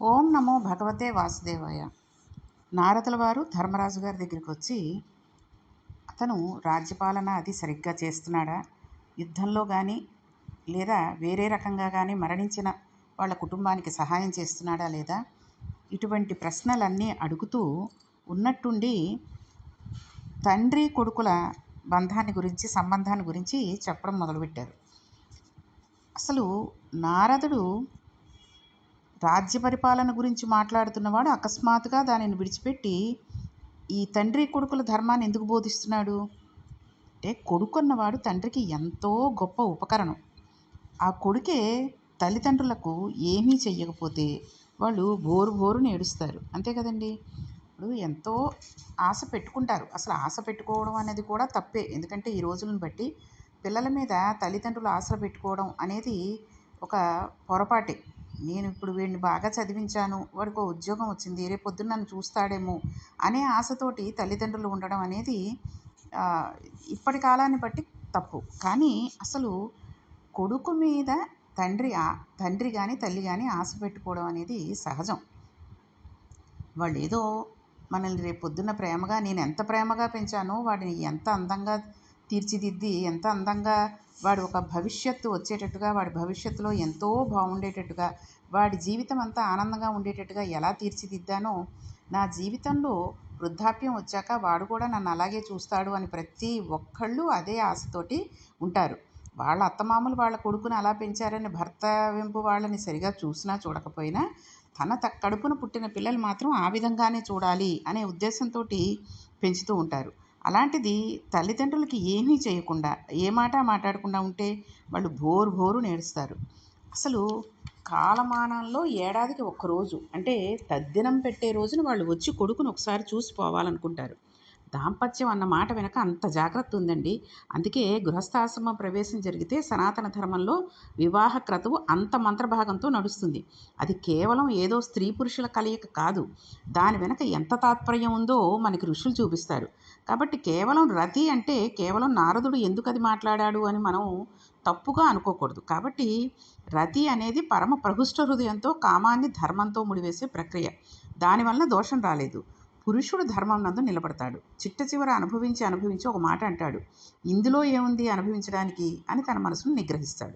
ఓం నమో భగవతే వాసుదేవాయ. నారదుల వారు ధర్మరాజు గారి దగ్గరికి వచ్చి అతను రాజ్యపాలన అది సరిగ్గా చేస్తున్నాడా? యుద్ధంలో కానీ లేదా వేరే రకంగా కానీ మరణించిన వాళ్ళ కుటుంబానికి సహాయం చేస్తున్నాడా లేదా? ఇటువంటి ప్రశ్నలన్నీ అడుగుతూ ఉన్నట్టుండి తండ్రి కొడుకుల బంధాన్ని గురించి సంబంధాన్ని గురించి చెప్పడం మొదలుపెట్టారు. అసలు నారదుడు రాజ్య పరిపాలన గురించి మాట్లాడుతున్నవాడు అకస్మాత్తుగా దానిని విడిచిపెట్టి ఈ తండ్రి కొడుకుల ధర్మాన్ని ఎందుకు బోధిస్తున్నాడు? అంటే కొడుకు అన్నవాడు తండ్రికి ఎంతో గొప్ప ఉపకరణం. ఆ కొడుకే తల్లిదండ్రులకు ఏమీ చెయ్యకపోతే వాళ్ళు బోరు బోరు నేడుస్తారు అంతే కదండి? ఇప్పుడు ఎంతో ఆశ పెట్టుకుంటారు. అసలు ఆశ పెట్టుకోవడం అనేది కూడా తప్పే. ఎందుకంటే ఈ రోజులను బట్టి పిల్లల మీద తల్లిదండ్రులు ఆశలు పెట్టుకోవడం అనేది ఒక పొరపాటే. నేను ఇప్పుడు వీడిని బాగా చదివించాను వాడికి ఉద్యోగం వచ్చింది రేపు పొద్దున్న నన్ను చూస్తాడేమో అనే ఆశతోటి తల్లిదండ్రులు ఉండడం అనేది ఇప్పటి కాలాన్ని బట్టి తప్పు. కానీ అసలు కొడుకు మీద తండ్రి తండ్రి కానీ తల్లి కానీ ఆశ పెట్టుకోవడం అనేది సహజం. వాళ్ళు ఏదో మనల్ని రేపు పొద్దున్న ప్రేమగా నేను ఎంత ప్రేమగా పెంచానో వాడిని ఎంత అందంగా తీర్చిదిద్ది ఎంత అందంగా వాడు ఒక భవిష్యత్తు వచ్చేటట్టుగా వాడి భవిష్యత్తులో ఎంతో బాగుండేటట్టుగా వాడి జీవితం అంతా ఆనందంగా ఉండేటట్టుగా ఎలా తీర్చిదిద్దానో నా జీవితంలో వృద్ధాప్యం వచ్చాక వాడు కూడా నన్ను అలాగే చూస్తాడు అని ప్రతి ఒక్కళ్ళు అదే ఆశతోటి ఉంటారు. వాళ్ళ అత్తమామలు వాళ్ళ కొడుకుని అలా పెంచారని భర్త వెంపు వాళ్ళని సరిగా చూసినా చూడకపోయినా తన త కడుపున పుట్టిన పిల్లలు మాత్రం ఆ విధంగానే చూడాలి అనే ఉద్దేశంతో పెంచుతూ ఉంటారు. అలాంటిది తల్లిదండ్రులకి ఏమీ చేయకుండా ఏ మాట మాట్లాడకుండా ఉంటే వాళ్ళు బోరు బోరు నేడుస్తారు. అసలు కాలమానంలో ఏడాదికి ఒక్కరోజు అంటే తద్దినం పెట్టే రోజున వాళ్ళు వచ్చి కొడుకుని ఒకసారి చూసి పోవాలనుకుంటారు. దాంపత్యం అన్న మాట వెనక అంత జాగ్రత్త ఉందండి. అందుకే గృహస్థాశ్రమ ప్రవేశం జరిగితే సనాతన ధర్మంలో వివాహ క్రతువు అంత మంత్రభాగంతో నడుస్తుంది. అది కేవలం ఏదో స్త్రీ పురుషుల కలయిక కాదు. దాని వెనక ఎంత తాత్పర్యం ఉందో మనకి ఋషులు చూపిస్తారు. కాబట్టి కేవలం రతి అంటే కేవలం నారదుడు ఎందుకు అది మాట్లాడాడు అని మనం తప్పుగా అనుకోకూడదు. కాబట్టి రతి అనేది పరమ ప్రభుష్ట హృదయంతో కామాన్ని ధర్మంతో ముడివేసే ప్రక్రియ. దానివల్ల దోషం రాలేదు. పురుషుడు ధర్మం నందు నిలబడతాడు. చిట్ట చివర అనుభవించి అనుభవించి ఒక మాట అంటాడు. ఇందులో ఏముంది అనుభవించడానికి అని తన మనసును నిగ్రహిస్తాడు.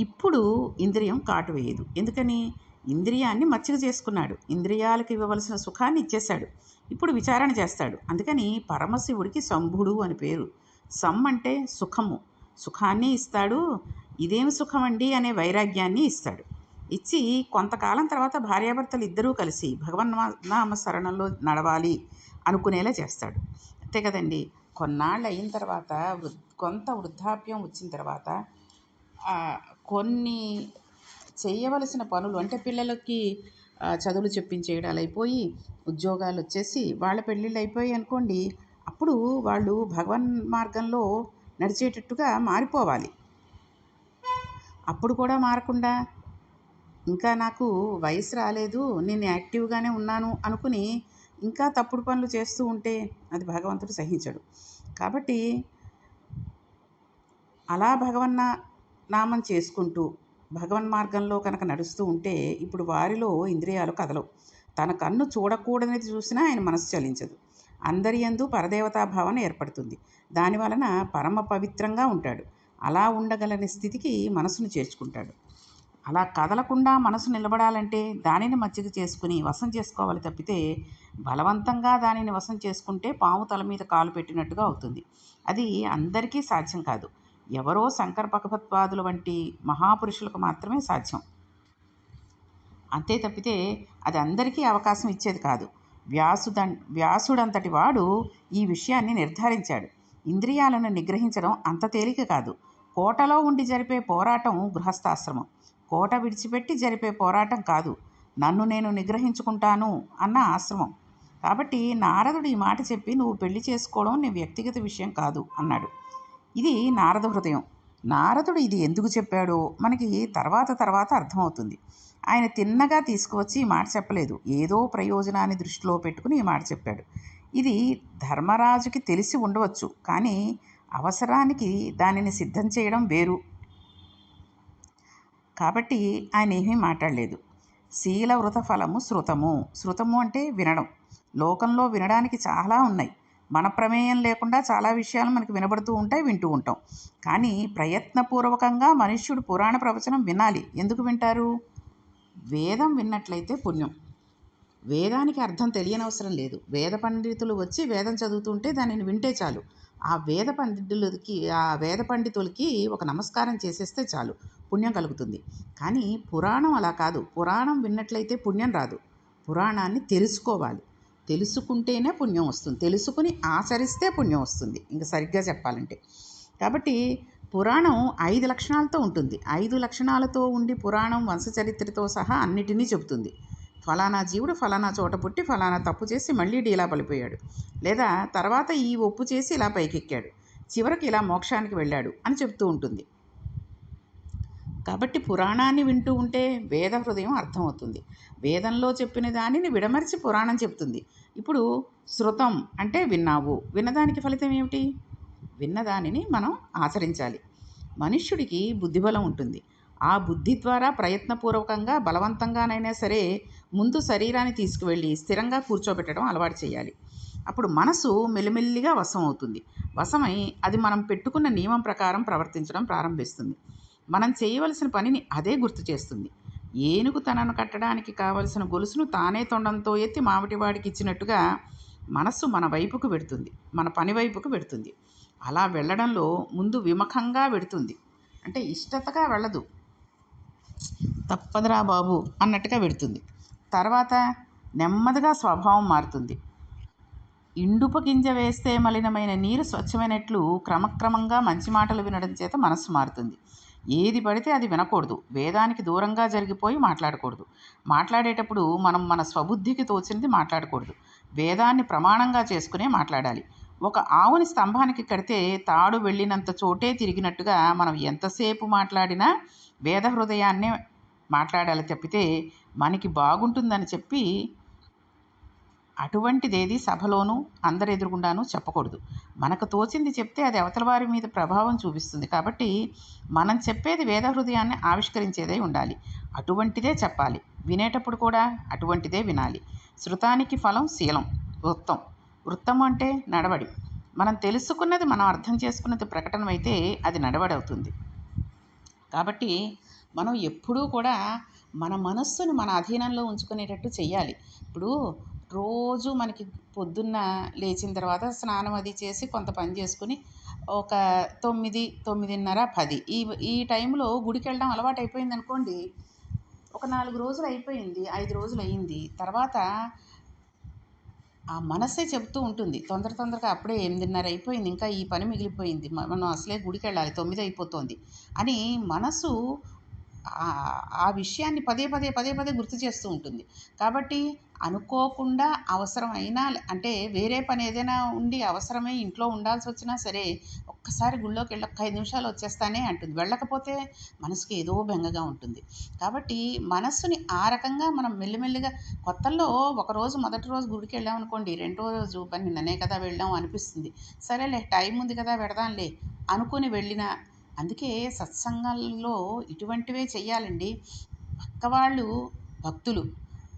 ఇప్పుడు ఇంద్రియం కాటు వేయదు. ఎందుకని? ఇంద్రియాన్ని మచ్చిక చేసుకున్నాడు. ఇంద్రియాలకు ఇవ్వవలసిన సుఖాన్ని ఇచ్చేశాడు. ఇప్పుడు విచారణ చేస్తాడు. అందుకని పరమశివుడికి శంభుడు అని పేరు. సమ్ అంటే సుఖము. సుఖాన్ని ఇస్తాడు. ఇదేమి సుఖం అండి అనే వైరాగ్యాన్ని ఇస్తాడు. ఇచ్చి కొంతకాలం తర్వాత భార్యాభర్తలు ఇద్దరూ కలిసి భగవన్నామ శరణంలో నడవాలి అనుకునేలా చేస్తాడు. అంతే కదండి. కొన్నాళ్ళు అయిన తర్వాత వృ కొంత వృద్ధాప్యం వచ్చిన తర్వాత కొన్ని చేయవలసిన పనులు అంటే పిల్లలకి చదువులు చెప్పించేయడాలు అయిపోయి ఉద్యోగాలు వచ్చేసి వాళ్ళ పెళ్ళిళ్ళు అయిపోయి అనుకోండి అప్పుడు వాళ్ళు భగవన్ మార్గంలో నడిచేటట్టుగా మారిపోవాలి. అప్పుడు కూడా మారకుండా ఇంకా నాకు వయసు రాలేదు నేను యాక్టివ్గానే ఉన్నాను అనుకుని ఇంకా తప్పుడు పనులు చేస్తూ ఉంటే అది భగవంతుడు సహించడు. కాబట్టి అలా భగవన్న నామం చేసుకుంటూ భగవన్ మార్గంలో కనుక నడుస్తూ ఉంటే ఇప్పుడు వారిలో ఇంద్రియాలు కదలవు. తన కన్ను చూడకూడనిది చూసినా ఆయన మనసు చలించదు. అందరి యందు పరదేవతా భావన ఏర్పడుతుంది. దాని వలన పరమ పవిత్రంగా ఉంటాడు. అలా ఉండగలని స్థితికి మనసును చేర్చుకుంటాడు. అలా కదలకుండా మనసు నిలబడాలంటే దానిని మచ్చిక చేసుకుని వశం చేసుకోవాలి తప్పితే బలవంతంగా దానిని వశం చేసుకుంటే పాము తల మీద కాలు పెట్టినట్టుగా అవుతుంది. అది అందరికీ సాధ్యం కాదు. ఎవరో శంకర భగవత్పాదుల వంటి మహాపురుషులకు మాత్రమే సాధ్యం. అంతే తప్పితే అది అందరికీ అవకాశం ఇచ్చేది కాదు. వ్యాసుదం వ్యాసుడంతటి వాడు ఈ విషయాన్ని నిర్ధారించాడు. ఇంద్రియాలను నిగ్రహించడం అంత తేలిక కాదు. కోటలో ఉండి జరిపే పోరాటం గృహస్థాశ్రమం. కోట విడిచిపెట్టి జరిపే పోరాటం కాదు. నన్ను నేను నిగ్రహించుకుంటాను అన్న ఆశ్రమం. కాబట్టి నారదుడు ఈ మాట చెప్పి నువ్వు పెళ్ళి చేసుకోవడం నీ వ్యక్తిగత విషయం కాదు అన్నాడు. ఇది నారద హృదయం. నారదుడు ఇది ఎందుకు చెప్పాడో మనకి తర్వాత తర్వాత అర్థమవుతుంది. ఆయన తిన్నగా తీసుకువచ్చి ఈ మాట చెప్పలేదు. ఏదో ప్రయోజనాన్ని దృష్టిలో పెట్టుకుని ఈ మాట చెప్పాడు. ఇది ధర్మరాజుకి తెలిసి ఉండవచ్చు. కానీ అవసరానికి దానిని సిద్ధం చేయడం వేరు. కాబట్టి ఆయన ఏమీ మాట్లాడలేదు. శీల వృత ఫలము శృతము. శృతము అంటే వినడం. లోకంలో వినడానికి చాలా ఉన్నాయి. మన ప్రమేయం లేకుండా చాలా విషయాలు మనకి వినబడుతూ ఉంటాయి వింటూ ఉంటాం. కానీ ప్రయత్నపూర్వకంగా మనుష్యుడు పురాణ ప్రవచనం వినాలి. ఎందుకు వింటారు? వేదం విన్నట్లయితే పుణ్యం. వేదానికి అర్థం తెలియనవసరం లేదు. వేద పండితులు వచ్చి వేదం చదువుతుంటే దానిని వింటే చాలు. ఆ వేద పండితులకి ఆ వేద పండితులకి ఒక నమస్కారం చేసేస్తే చాలు పుణ్యం కలుగుతుంది. కానీ పురాణం అలా కాదు. పురాణం విన్నట్లయితే పుణ్యం రాదు. పురాణాన్ని తెలుసుకోవాలి. తెలుసుకుంటేనే పుణ్యం వస్తుంది. తెలుసుకుని ఆచరిస్తే పుణ్యం వస్తుంది. ఇంకా సరిగ్గా చెప్పాలంటే. కాబట్టి పురాణం ఐదు లక్షణాలతో ఉంటుంది. ఐదు లక్షణాలతో ఉండి పురాణం వంశచరిత్రతో సహా అన్నిటినీ చెబుతుంది. ఫలానా జీవుడు ఫలానా చోట పుట్టి ఫలానా తప్పు చేసి మళ్ళీ డీలా పడిపోయాడు. లేదా తర్వాత ఈ ఒప్పు చేసి ఇలా పైకెక్కాడు. చివరికి ఇలా మోక్షానికి వెళ్ళాడు అని చెప్తూ ఉంటుంది. కాబట్టి పురాణాన్ని వింటూ ఉంటే వేద హృదయం అర్థమవుతుంది. వేదంలో చెప్పిన దానిని విడమర్చి పురాణం చెప్తుంది ఇప్పుడు శృతం అంటే విన్నావు. విన్నదానికి ఫలితం ఏమిటి? విన్నదానిని మనం ఆచరించాలి. మనుష్యుడికి బుద్ధిబలం ఉంటుంది. ఆ బుద్ధి ద్వారా ప్రయత్నపూర్వకంగా బలవంతంగానైనా సరే ముందు శరీరాన్ని తీసుకువెళ్ళి స్థిరంగా కూర్చోబెట్టడం అలవాటు చేయాలి. అప్పుడు మనసు మెల్లిమెల్లిగా వశం అవుతుంది. వశమై అది మనం పెట్టుకున్న నియమం ప్రకారం ప్రవర్తించడం ప్రారంభిస్తుంది. మనం చేయవలసిన పనిని అదే గుర్తు చేస్తుంది. ఏనుగు తనను కట్టడానికి కావలసిన గొలుసును తానే తొండంతో ఎత్తి మామిటివాడికి ఇచ్చినట్టుగా మనస్సు మన వైపుకు పెడుతుంది మన పని వైపుకు పెడుతుంది అలా వెళ్ళడంలో ముందు విముఖంగా పెడుతుంది అంటే ఇష్టతగా వెళ్ళదు. తప్పదురా బాబు అన్నట్టుగా పెడుతుంది తర్వాత నెమ్మదిగా స్వభావం మారుతుంది. ఇండుప గింజ వేస్తే మలినమైన నీరు స్వచ్ఛమైనట్లు క్రమక్రమంగా మంచి మాటలు వినడం చేత మనస్సు మారుతుంది. ఏది పడితే అది వినకూడదు. వేదానికి దూరంగా జరిగిపోయి మాట్లాడకూడదు. మాట్లాడేటప్పుడు మనం మన స్వబుద్ధికి తోచినది మాట్లాడకూడదు. వేదాన్ని ప్రమాణంగా చేసుకునే మాట్లాడాలి. ఒక ఆవుని స్తంభానికి కడితే తాడు వెళ్ళినంత చోటే తిరిగినట్టుగా మనం ఎంతసేపు మాట్లాడినా వేద హృదయాన్నే మాట్లాడాలి తప్పితే మనకి బాగుంటుందని చెప్పి అటువంటిదేది సభలోనూ అందరి ఎదురుగుండాను చెప్పకూడదు. మనకు తోచింది చెప్తే అది అవతల వారి మీద ప్రభావం చూపిస్తుంది. కాబట్టి మనం చెప్పేది వేద హృదయాన్ని ఆవిష్కరించేదే ఉండాలి. అటువంటిదే చెప్పాలి. వినేటప్పుడు కూడా అటువంటిదే వినాలి. శృతానికి ఫలం శీలం వృత్తం. వృత్తం అంటే నడవడి. మనం తెలుసుకున్నది మనం అర్థం చేసుకున్నది ప్రకటనమైతే అది నడవడి అవుతుంది కాబట్టి మనం ఎప్పుడూ కూడా మన మనస్సును మన అధీనంలో ఉంచుకునేటట్టు చెయ్యాలి. ఇప్పుడు రోజు మనకి పొద్దున్న లేచిన తర్వాత స్నానం అది చేసి కొంత పని చేసుకుని ఒక తొమ్మిది తొమ్మిదిన్నర పది ఈ ఈ టైంలో గుడికి వెళ్ళడం అలవాటు అయిపోయింది అనుకోండి ఒక నాలుగు రోజులు అయిపోయింది ఐదు రోజులు అయ్యింది తర్వాత ఆ మనసే చెబుతూ ఉంటుంది. తొందర తొందరగా అప్పుడే ఎనిమిదిన్నర అయిపోయింది. ఇంకా ఈ పని మిగిలిపోయింది. మనం అసలే గుడికి వెళ్ళాలి తొమ్మిది అయిపోతుంది. అని మనసు ఆ విషయాన్ని పదే పదే పదే పదే గుర్తు చేస్తూ ఉంటుంది. కాబట్టి అనుకోకుండా అవసరమైనా అంటే వేరే పని ఏదైనా ఉండి అవసరమై ఇంట్లో ఉండాల్సి వచ్చినా సరే ఒక్కసారి గుళ్ళోకి వెళ్ళి ఒక ఐదు నిమిషాలు వచ్చేస్తానే అంటుంది. వెళ్ళకపోతే మనసుకి ఏదో బెంగగా ఉంటుంది. కాబట్టి మనస్సుని ఆ రకంగా మనం మెల్లిమెల్లిగా కొత్తల్లో ఒకరోజు మొదటి రోజు గుడికి వెళ్ళామనుకోండి రెండో రోజు పని నిన్ననే కదా వెళ్ళాం అనిపిస్తుంది. సరేలే టైం ఉంది కదా పెడదాంలే అనుకుని వెళ్ళిన అందుకే సత్సంగాల్లో ఇటువంటివే చెయ్యాలండి. పక్కవాళ్ళు భక్తులు.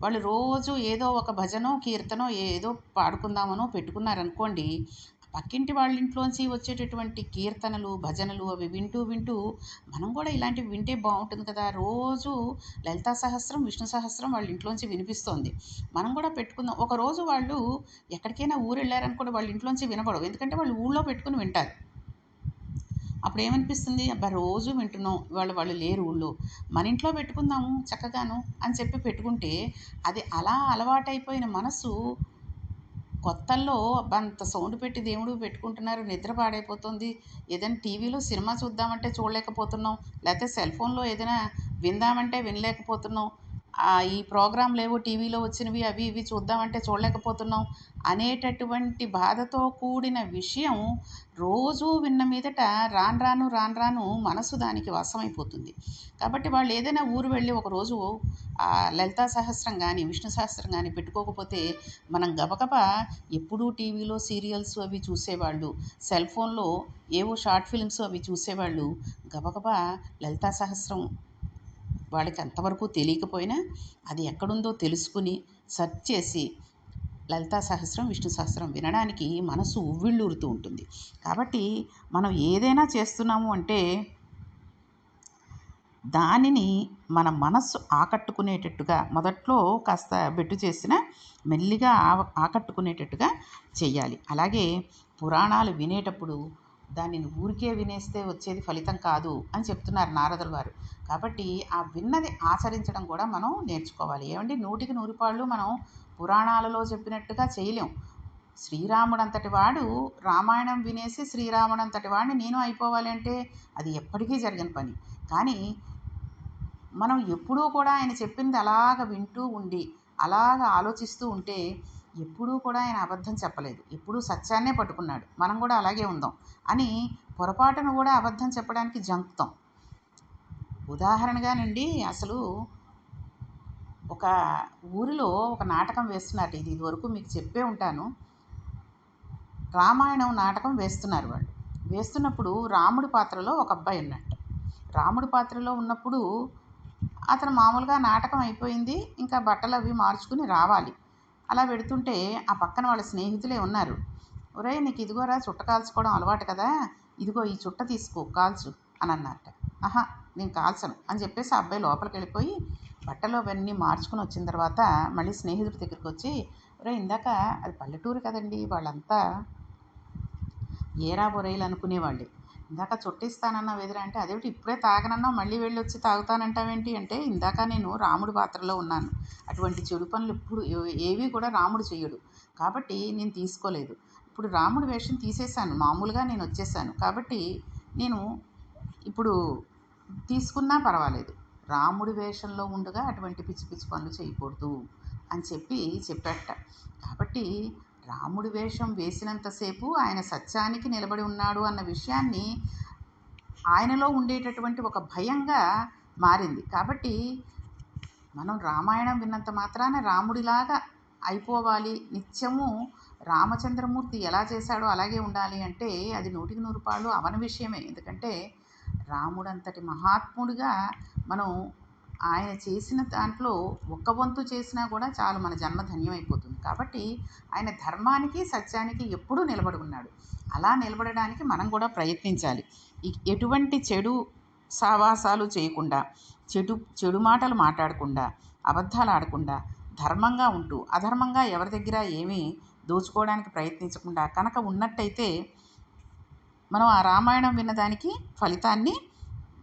వాళ్ళు రోజు ఏదో ఒక భజనో కీర్తనో ఏదో పాడుకుందామనో పెట్టుకున్నారనుకోండి పక్కింటి వాళ్ళ ఇంట్లోంచి వచ్చేటటువంటి కీర్తనలు భజనలు అవి వింటూ వింటూ మనం కూడా ఇలాంటివి వింటే బాగుంటుంది కదా. రోజు లలితా సహస్రం విష్ణు సహస్రం వాళ్ళ ఇంట్లోంచి వినిపిస్తోంది. మనం కూడా పెట్టుకుందాం. ఒకరోజు వాళ్ళు ఎక్కడికైనా ఊరు వెళ్ళారనుకోండి వాళ్ళ ఇంట్లోంచి వినపడవు ఎందుకంటే వాళ్ళు ఊళ్ళో పెట్టుకుని వింటారు. అప్పుడు ఏమనిపిస్తుంది అబ్బా రోజు వింటున్నాం ఇవాళ వాళ్ళు లేరు ఊళ్ళో. మన ఇంట్లో పెట్టుకుందాము చక్కగాను అని చెప్పి పెట్టుకుంటే అది అలా అలవాటైపోయిన మనసు కొత్తల్లో అంత సౌండ్ పెట్టి దేవుడు పెట్టుకుంటున్నారు నిద్ర పాడైపోతుంది. ఏదైనా టీవీలో సినిమా చూద్దామంటే చూడలేకపోతున్నాం లేకపోతే సెల్ ఫోన్లో ఏదైనా విందామంటే వినలేకపోతున్నాం. ఈ ప్రోగ్రాంలు ఏవో టీవీలో వచ్చినవి అవి ఇవి చూద్దామంటే చూడలేకపోతున్నాం అనేటటువంటి బాధతో కూడిన విషయం రోజూ విన్న మీదట రాను రాను రాను రాను మనసు దానికి వశమైపోతుంది కాబట్టి వాళ్ళు ఏదైనా ఊరు వెళ్ళి ఒకరోజు లలితా సహస్రం కానీ విష్ణు సహస్రం కానీ పెట్టుకోకపోతే మనం గబగబ ఎప్పుడూ టీవీలో సీరియల్స్ అవి చూసేవాళ్ళు సెల్ ఫోన్లో ఏవో షార్ట్ ఫిల్మ్స్ అవి చూసేవాళ్ళు గబగబా లలితా సహస్రం వాళ్ళకి అంతవరకు తెలియకపోయినా అది ఎక్కడుందో తెలుసుకుని సెర్చ్ చేసి లలితా సహస్రం విష్ణు సహస్రం వినడానికి మనసు ఉవ్విళ్ళూరుతూ ఉంటుంది. కాబట్టి మనం ఏదైనా చేస్తున్నాము అంటే దానిని మన మనస్సు ఆకట్టుకునేటట్టుగా మొదట్లో కాస్త బెట్టు చేసిన మెల్లిగా ఆకట్టుకునేటట్టుగా చేయాలి అలాగే పురాణాలు వినేటప్పుడు దానిని ఊరికే వినేస్తే వచ్చేది ఫలితం కాదు అని చెప్తున్నారు నారదులు వారు కాబట్టి ఆ విన్నది ఆచరించడం కూడా మనం నేర్చుకోవాలి. ఏమండి? నూటికి నూరిపాళ్ళు మనం పురాణాలలో చెప్పినట్టుగా చేయలేం. శ్రీరాముడు అంతటి వాడు రామాయణం వినేసి శ్రీరాముడు అంతటి వాడిని నేను అయిపోవాలి అంటే అది ఎప్పటికీ జరిగిన పని. కానీ మనం ఎప్పుడూ కూడా ఆయన చెప్పింది అలాగ వింటూ ఉండి అలాగ ఆలోచిస్తూ ఉంటే ఎప్పుడూ కూడా ఆయన అబద్ధం చెప్పలేదు. ఎప్పుడూ సత్యాన్నే పట్టుకున్నాడు. మనం కూడా అలాగే ఉందాం అని పొరపాటును కూడా అబద్ధం చెప్పడానికి జంకుతాం. ఉదాహరణగానండి అసలు ఒక ఊరిలో ఒక నాటకం వేస్తున్నారు. ఇది ఇదివరకు మీకు చెప్పే ఉంటాను. రామాయణం నాటకం వేస్తున్నారు వాళ్ళు. వేస్తున్నప్పుడు రాముడి పాత్రలో ఒక అబ్బాయి ఉన్నట్టు రాముడి పాత్రలో ఉన్నప్పుడు అతను మామూలుగా నాటకం అయిపోయింది. ఇంకా బట్టలు అవి మార్చుకుని రావాలి. అలా పెడుతుంటే ఆ పక్కన వాళ్ళ స్నేహితులే ఉన్నారు. ఒరే నీకు ఇదిగోరా చుట్ట కాల్చుకోవడం అలవాటు కదా ఇదిగో ఈ చుట్ట తీసుకో కాల్చు అని అన్నట్ట ఆహా నేను కాల్చను అని చెప్పేసి ఆ అబ్బాయి లోపలికి వెళ్ళిపోయి బట్టలు అవన్నీ మార్చుకుని వచ్చిన తర్వాత మళ్ళీ స్నేహితుడి దగ్గరికి వచ్చి ఒరే ఇందాక అది పల్లెటూరు కదండి వాళ్ళంతా ఏరా బొరేలు అనుకునేవాళ్ళే. ఇందాక చుట్టిస్తానన్న ఎదురా అంటే అదేమిటి ఇప్పుడే తాగనన్నావు మళ్ళీ వెళ్ళి వచ్చి తాగుతానంటావేంటి అంటే ఇందాక నేను రాముడి పాత్రలో ఉన్నాను. అటువంటి చెడు పనులు ఇప్పుడు ఏవి కూడా రాముడు చేయడు కాబట్టి నేను తీసుకోలేదు. ఇప్పుడు రాముడి వేషం తీసేశాను మామూలుగా నేను వచ్చేసాను కాబట్టి నేను ఇప్పుడు తీసుకున్నా పర్వాలేదు. రాముడి వేషంలో ఉండగా అటువంటి పిచ్చి పిచ్చి పనులు చేయకూడదు అని చెప్పి చెప్పాట కాబట్టి రాముడి వేషం వేసినంతసేపు ఆయన సత్యానికి నిలబడి ఉన్నాడు అన్న విషయాన్ని ఆయనలో ఉండేటటువంటి ఒక భయంగా మారింది. కాబట్టి మనం రామాయణం విన్నంత మాత్రాన రాముడిలాగా అయిపోవాలి. నిత్యము రామచంద్రమూర్తి ఎలా చేశాడో అలాగే ఉండాలి అంటే అది నూటికి నూరు పాళ్ళు అవన విషయమే. ఎందుకంటే రాముడంతటి మహాత్ముడిగా మనం ఆయన చేసిన దాంట్లో ఒక్క వంతు చేసినా కూడా చాలు మన జన్మ ధన్యమైపోతుంది. కాబట్టి ఆయన ధర్మానికి సత్యానికి ఎప్పుడూ నిలబడి ఉన్నాడు. అలా నిలబడడానికి మనం కూడా ప్రయత్నించాలి. ఎటువంటి చెడు సావాసాలు చేయకుండా చెడు చెడు మాటలు మాట్లాడకుండా అబద్ధాలు ఆడకుండా ధర్మంగా ఉంటూ అధర్మంగా ఎవరి దగ్గర ఏమీ దోచుకోవడానికి ప్రయత్నించకుండా కనుక ఉన్నట్టయితే మనం ఆ రామాయణం విన్నదానికి ఫలితాన్ని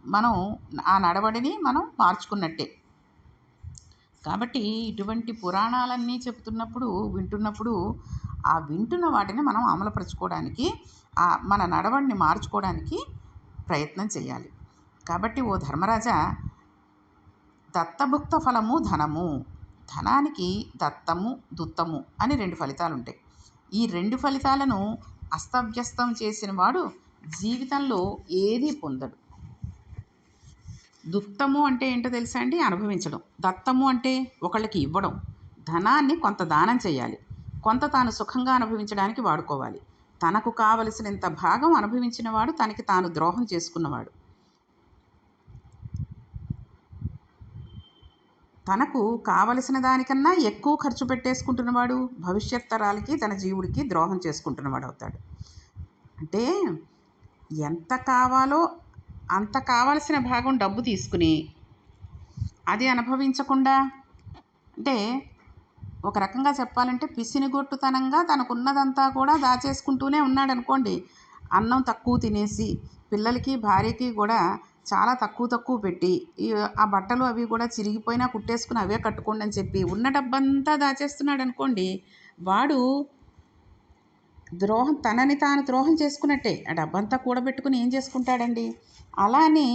మనం ఆ నడవడిని మనం మార్చుకున్నట్టే. కాబట్టి ఇటువంటి పురాణాలన్నీ చెబుతున్నప్పుడు వింటున్నప్పుడు ఆ వింటున్న వాటిని మనం అమలుపరచుకోవడానికి ఆ మన నడవడిని మార్చుకోవడానికి ప్రయత్నం చేయాలి. కాబట్టి ఓ ధర్మరాజా దత్తభుక్త ఫలము ధనము ధనానికి దత్తము దుత్తము అని రెండు ఫలితాలు ఉంటాయి ఈ రెండు ఫలితాలను అస్తవ్యస్తం చేసిన వాడు జీవితంలో ఏది పొందడు. దుత్తము అంటే ఏంటో తెలుసా అండి? అనుభవించడం. దత్తము అంటే ఒకళ్ళకి ఇవ్వడం. ధనాన్ని కొంత దానం చేయాలి. కొంత తాను సుఖంగా అనుభవించడానికి వాడుకోవాలి. తనకు కావలసినంత భాగం అనుభవించినవాడు తనకి తాను ద్రోహం చేసుకున్నవాడు. తనకు కావలసిన దానికన్నా ఎక్కువ ఖర్చు పెట్టేసుకుంటున్నవాడు భవిష్యత్ తరాలకి తన జీవుడికి ద్రోహం చేసుకుంటున్నవాడు అవుతాడు. అంటే ఎంత కావాలో అంత కావలసిన భాగం డబ్బు తీసుకుని అది అనుభవించకుండా అంటే ఒక రకంగా చెప్పాలంటే పిసినిగొట్టుతనంగా తనకున్నదంతా కూడా దాచేసుకుంటూనే ఉన్నాడు అనుకోండి అన్నం తక్కువ తినేసి పిల్లలకి భార్యకి కూడా చాలా తక్కువ తక్కువ పెట్టి ఆ బట్టలు అవి కూడా చిరిగిపోయినా కుట్టేసుకుని అవే కట్టుకోండి అని చెప్పి ఉన్న డబ్బంతా దాచేస్తున్నాడు అనుకోండి వాడు ద్రోహం తనని తాను ద్రోహం చేసుకున్నట్టే ఆ డబ్బంతా కూడబెట్టుకుని ఏం చేసుకుంటాడండి? అలా అని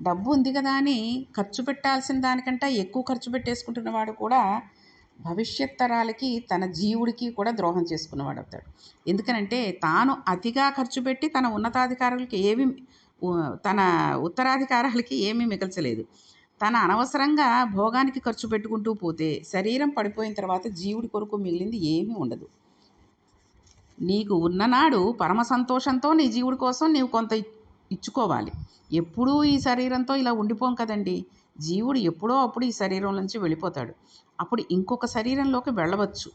డబ్బు ఉంది కదా అని ఖర్చు పెట్టాల్సిన దానికంటే ఎక్కువ ఖర్చు పెట్టేసుకుంటున్నవాడు కూడా భవిష్యత్ తరాలకి తన జీవుడికి కూడా ద్రోహం చేసుకున్నవాడు అవుతాడు. ఎందుకనంటే తాను అతిగా ఖర్చు పెట్టి తన ఉన్నతాధికారులకి ఏమి తన ఉత్తరాధికారులకి ఏమీ మిగల్చలేదు. తన అనవసరంగా భోగానికి ఖర్చు పెట్టుకుంటూ పోతే శరీరం పడిపోయిన తర్వాత జీవుడి కొరకు మిగిలింది ఏమీ ఉండదు. నీకు ఉన్ననాడు పరమ సంతోషంతో నీ జీవుడి కోసం నీవు కొంత ఇచ్చుకోవాలి. ఎప్పుడూ ఈ శరీరంతో ఇలా ఉండిపోం కదండి. జీవుడు ఎప్పుడో అప్పుడు ఈ శరీరం నుంచి వెళ్ళిపోతాడు. అప్పుడు ఇంకొక శరీరంలోకి వెళ్ళవచ్చు.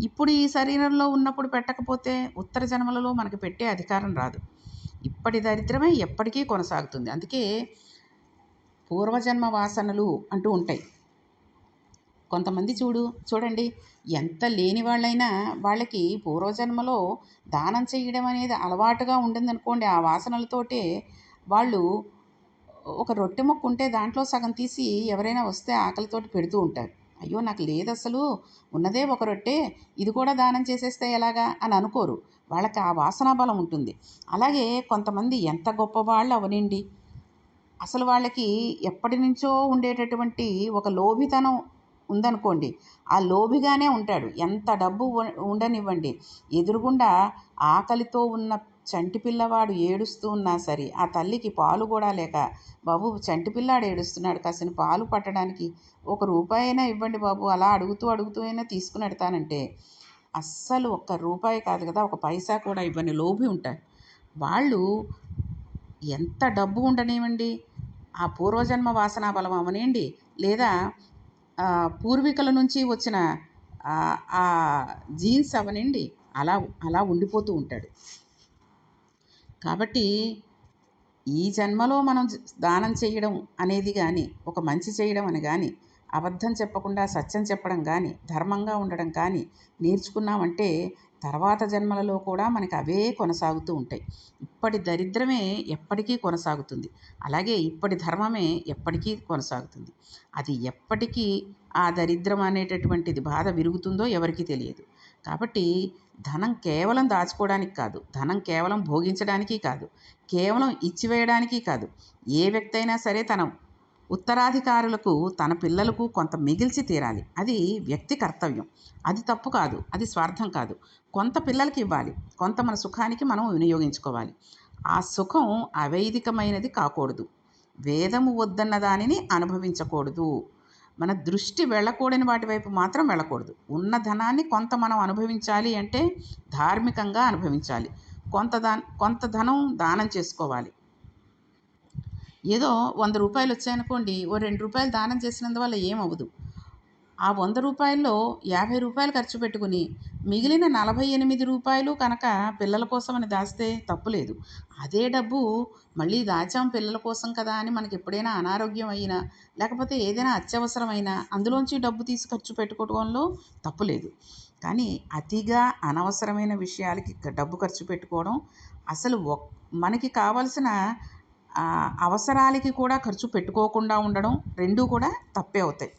ఇప్పుడు ఈ శరీరంలో ఉన్నప్పుడు పెట్టకపోతే ఉత్తర జన్మలలో మనకి పెట్టే అధికారం రాదు. ఇప్పటి దరిద్రమే ఎప్పటికీ కొనసాగుతుంది. అందుకే పూర్వజన్మ వాసనలు అంటూ ఉంటాయి. కొంతమంది చూడు చూడండి. ఎంత లేని వాళ్ళైనా వాళ్ళకి పూర్వజన్మలో దానం చేయడం అనేది అలవాటుగా ఉండిందనుకోండి. ఆ వాసనలతోటే వాళ్ళు ఒక రొట్టె ముక్క ఉంటే దాంట్లో సగం తీసి ఎవరైనా వస్తే ఆకలితోటి పెడుతూ ఉంటారు. అయ్యో నాకు లేదు అసలు. ఉన్నదే ఒక రొట్టె. ఇది కూడా దానం చేసేస్తే ఎలాగా అని అనుకోరు. వాళ్ళకి ఆ వాసనా బలం ఉంటుంది. అలాగే కొంతమంది ఎంత గొప్ప వాళ్ళు అవనండి. అసలు వాళ్ళకి ఎప్పటి నుంచో ఉండేటటువంటి ఒక లోభితనం ఉందనుకోండి ఆ లోభిగానే ఉంటాడు. ఎంత డబ్బు ఉండనివ్వండి. ఎదురుగుండా ఆకలితో ఉన్న చంటి పిల్లవాడు ఏడుస్తూ ఉన్నా సరే ఆ తల్లికి పాలు కూడా లేక బాబు చంటి పిల్లాడు ఏడుస్తున్నాడు కాసిన పాలు పట్టడానికి ఒక రూపాయి అయినా ఇవ్వండి బాబు. అలా అడుగుతూ అడుగుతూ అయినా తీసుకుని పెడతానంటే అస్సలు ఒక్క రూపాయి కాదు కదా ఒక పైసా కూడా ఇవ్వని లోభి ఉంటారు వాళ్ళు ఎంత డబ్బు ఉండనివ్వండి ఆ పూర్వజన్మ వాసనా బలం అవనండి లేదా పూర్వీకుల నుంచి వచ్చిన ఆ, జీన్స్ అవనండి అలా అలా ఉండిపోతూ ఉంటాడు. కాబట్టి ఈ జన్మలో మనం దానం చేయడం అనేది కానీ ఒక మంచి చేయడం అని కానీ అబద్ధం చెప్పకుండా సత్యం చెప్పడం కానీ ధర్మంగా ఉండడం కానీ నేర్చుకున్నామంటే తర్వాత జన్మలలో కూడా మనకి అవే కొనసాగుతూ ఉంటాయి. ఇప్పటి దరిద్రమే ఎప్పటికీ కొనసాగుతుంది. అలాగే ఇప్పటి ధర్మమే ఎప్పటికీ కొనసాగుతుంది. అది ఎప్పటికీ ఆ దరిద్రం అనేటటువంటిది బాధ విరుగుతుందో ఎవరికీ తెలియదు. కాబట్టి ధనం కేవలం దాచుకోవడానికి కాదు ధనం కేవలం భోగించడానికి కాదు కేవలం ఇచ్చివేయడానికి కాదు. ఏ వ్యక్తి అయినా సరే తన ఉత్తరాధికారులకు తన పిల్లలకు కొంత మిగిల్చి తీరాలి. అది వ్యక్తి కర్తవ్యం. అది తప్పు కాదు. అది స్వార్థం కాదు. కొంత పిల్లలకి ఇవ్వాలి. కొంత మన సుఖానికి మనం వినియోగించుకోవాలి. ఆ సుఖం అవైదికమైనది కాకూడదు. వేదము వద్దన్న దానిని అనుభవించకూడదు. మన దృష్టి వెళ్ళకూడని వాటి వైపు మాత్రం వెళ్ళకూడదు. ఉన్న ధనాన్ని కొంత మనం అనుభవించాలి అంటే ధార్మికంగా అనుభవించాలి. కొంత దా కొంత ధనం దానం చేసుకోవాలి. ఏదో వంద రూపాయలు వచ్చాయనుకోండి ఓ రెండు రూపాయలు దానం చేసినందువల్ల ఏమవ్వదు. ఆ వంద రూపాయల్లో యాభై రూపాయలు ఖర్చు పెట్టుకుని మిగిలిన నలభై ఎనిమిది రూపాయలు కనుక పిల్లల కోసమని దాస్తే తప్పులేదు. అదే డబ్బు మళ్ళీ దాచాం పిల్లల కోసం కదా అని మనకి ఎప్పుడైనా అనారోగ్యం అయినా లేకపోతే ఏదైనా అత్యవసరమైనా అందులోంచి డబ్బు తీసి ఖర్చు పెట్టుకోవడంలో తప్పులేదు. కానీ అతిగా అనవసరమైన విషయాలకి డబ్బు ఖర్చు పెట్టుకోవడం అసలు ఒక్- మనకి కావాల్సిన అవసరాలకి కూడా ఖర్చు పెట్టుకోకుండా ఉండడం రెండూ కూడా తప్పే అవుతాయి.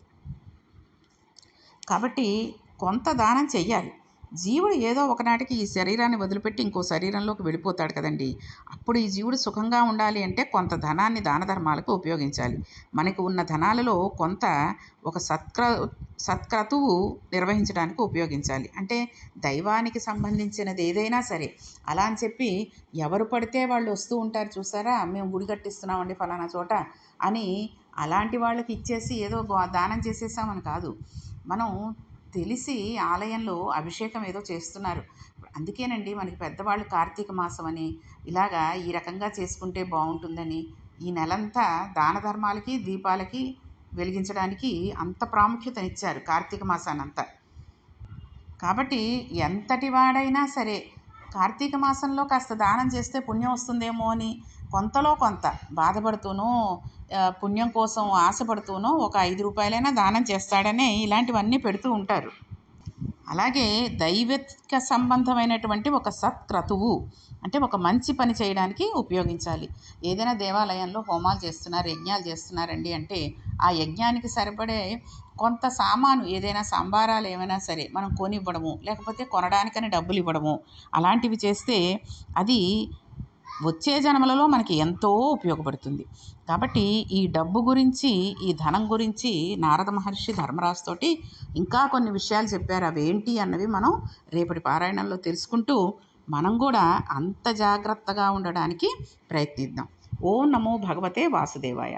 కాబట్టి కొంత దానం చెయ్యాలి. జీవుడు ఏదో ఒకనాటికి ఈ శరీరాన్ని వదిలిపెట్టి ఇంకో శరీరంలోకి వెళ్ళిపోతాడు కదండి. అప్పుడు ఈ జీవుడు సుఖంగా ఉండాలి అంటే కొంత ధనాన్ని దాన ధర్మాలకు ఉపయోగించాలి. మనకు ఉన్న ధనాలలో కొంత ఒక సత్క్ర సత్క్రతువు నిర్వహించడానికి ఉపయోగించాలి. అంటే దైవానికి సంబంధించినది ఏదైనా సరే. అలా అని చెప్పి ఎవరు పడితే వాళ్ళు వస్తూ ఉంటారు చూసారా? మేము గుడి కట్టిస్తున్నామండి ఫలానా చోట అని అలాంటి వాళ్ళకి ఇచ్చేసి ఏదో దానం చేసేసామని కాదు. మనం తెలిసి ఆలయంలో అభిషేకం ఏదో చేస్తున్నారు. అందుకేనండి మనకి పెద్దవాళ్ళు కార్తీక మాసం అని ఇలాగా ఈ రకంగా చేసుకుంటే బాగుంటుందని ఈ నెలంతా దాన ధర్మాలకి దీపాలకి వెలిగించడానికి అంత ప్రాముఖ్యతనిచ్చారు కార్తీక మాసానంతా కాబట్టి ఎంతటి వాడైనా సరే కార్తీక మాసంలో కాస్త దానం చేస్తే పుణ్యం వస్తుందేమో అని కొంతలో కొంత బాధపడుతూనో పుణ్యం కోసం ఆశపడుతూనో ఒక ఐదు రూపాయలైనా దానం చేస్తాడనే ఇలాంటివన్నీ పెడుతూ ఉంటారు. అలాగే దైవిక సంబంధమైనటువంటి ఒక సత్క్రతువు అంటే ఒక మంచి పని చేయడానికి ఉపయోగించాలి. ఏదైనా దేవాలయంలో హోమాలు చేస్తున్నారు యజ్ఞాలు చేస్తున్నారండి అంటే ఆ యజ్ఞానికి సరిపడే కొంత సామాను ఏదైనా సంబారాలు ఏమైనా సరే మనం కొనివ్వడము లేకపోతే కొనడానికని డబ్బులు ఇవ్వడము అలాంటివి చేస్తే అది వచ్చే జన్మలలో మనకి ఎంతో ఉపయోగపడుతుంది. కాబట్టి ఈ డబ్బు గురించి ఈ ధనం గురించి నారద మహర్షి ధర్మరాజుతోటి ఇంకా కొన్ని విషయాలు చెప్పారు. అవి ఏంటి అన్నవి మనం రేపటి పారాయణంలో తెలుసుకుంటూ మనం కూడా అంత జాగ్రత్తగా ఉండడానికి ప్రయత్నిద్దాం. ఓం నమో భగవతే వాసుదేవాయ.